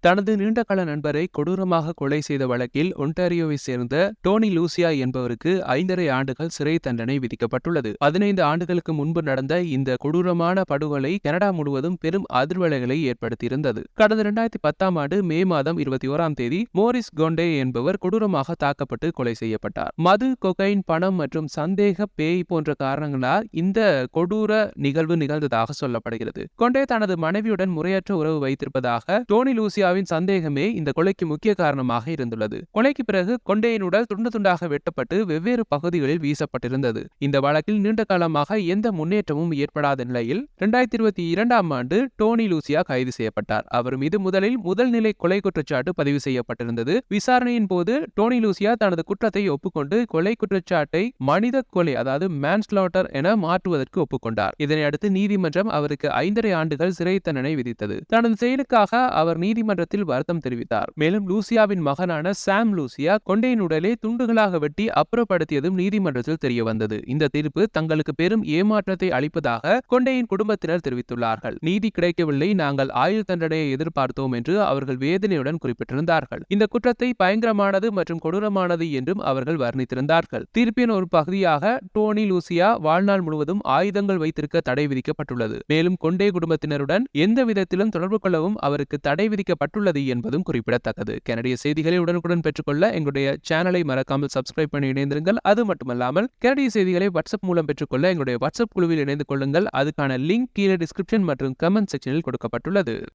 தனது நீண்டகால நண்பரை கொடூரமாக கொலை செய்த வழக்கில் ஒன்டாரியோவை சேர்ந்த டோனி லூசியா என்பவருக்கு ஐந்தரை ஆண்டுகள் சிறை தண்டனை விதிக்கப்பட்டுள்ளது. பதினைந்து ஆண்டுகளுக்கு முன்பு நடந்த இந்த கொடூரமான படுகொலை கனடா முழுவதும் பெரும் அதிர்வலைகளை ஏற்படுத்தியிருந்தது. கடந்த இரண்டாயிரத்தி பத்தாம் ஆண்டு மே மாதம் இருபத்தி ஓராம் தேதி மோரிஸ் கொண்டே என்பவர் கொடூரமாக தாக்கப்பட்டு கொலை செய்யப்பட்டார். மது கொகைன் பணம் மற்றும் சந்தேக பேய் போன்ற காரணங்களால் இந்த கொடூர நிகழ்வு நிகழ்ந்ததாக சொல்லப்படுகிறது. கொண்டே தனது மனைவியுடன் முறையற்ற உறவு வைத்திருப்பதாக டோனி லூசியாவின் சந்தேகமே இந்த கொலைக்கு முக்கிய காரணமாக இருந்துள்ளது. கொலைக்கு பிறகு கொண்டேயின் உடல் துண்டு துண்டாக வெட்டப்பட்டு வெவ்வேறு பகுதிகளில் வீசப்பட்டிருந்தது. இந்த வழக்கில் நீண்ட காலமாக எந்த முன்னேற்றமும் ஏற்படாத நிலையில் இரண்டாயிரத்தி இருபத்தி இரண்டாம் ஆண்டு டோனி லூசியா கைது செய்யப்பட்டார். அவர் மீது முதலில் முதல் நிலை கொலை குற்றச்சாட்டு பதிவு செய்யப்பட்டிருந்தது. விசாரணையின் போது டோனி லூசியா தனது குற்றத்தை ஒப்புக்கொண்டு கொலை குற்றச்சாட்டை மனித கொலை அதாவது மேன்ஸ்லாட்டர் என மாற்றுவதற்கு ஒப்புக்கொண்டார். இதனை அடுத்து நீதிமன்றம் அவருக்கு ஐந்தரை ஆண்டுகள் சிறை தண்டனை விதித்தது. தனது செயலுக்காக அவர் நீதிமன்ற நீதிமன்றத்தில் வருத்தம் தெரிவித்தார். மேலும் லூசியாவின் மகனான சாம் லூசியா கொண்டையின் உடலை துண்டுகளாக வெட்டி அப்புறப்படுத்தியதும் நீதிமன்றத்தில் தெரியவந்தது. இந்த தீர்ப்பு தங்களுக்கு பெரும் ஏமாற்றத்தை அளிப்பதாக கொண்டையின் குடும்பத்தினர் தெரிவித்துள்ளார்கள். நீதி கிடைக்கவில்லை நாங்கள் ஆயுள் தண்டனையை எதிர்பார்த்தோம் என்று அவர்கள் வேதனையுடன் குறிப்பிட்டிருந்தார்கள். இந்த குற்றத்தை பயங்கரமானது மற்றும் கொடூரமானது என்றும் அவர்கள் வர்ணித்திருந்தார்கள். தீர்ப்பின் ஒரு பகுதியாக டோனி லூசியா வாழ்நாள் முழுவதும் ஆயுதங்கள் வைத்திருக்க தடை விதிக்கப்பட்டுள்ளது. மேலும் கொண்டே குடும்பத்தினருடன் எந்த விதத்திலும் தொடர்பு கொள்ளவும் அவருக்கு தடை விதிக்கப்பட்டு விதிக்கப்பட்டுள்ளது என்பதும் குறிப்பிடத்தக்கது. கனடிய செய்திகளை உடனுக்குடன் பெற்றுக்கொள்ள எங்களுடைய சேனலை மறக்காமல் சப்ஸ்கிரைப் பண்ணி இணைந்திருங்கள். அது மட்டுமல்லாமல் கனடிய செய்திகளை வாட்ஸ்அப் மூலம் பெற்றுக்கொள்ள எங்களுடைய வாட்ஸ்அப் குழுவில் இணைந்து கொள்ளுங்கள். அதுக்கான லிங்க் கீழே டிஸ்கிரிப்ஷன் மற்றும் கமெண்ட் செக்ஷனில் கொடுக்கப்பட்டுள்ளது.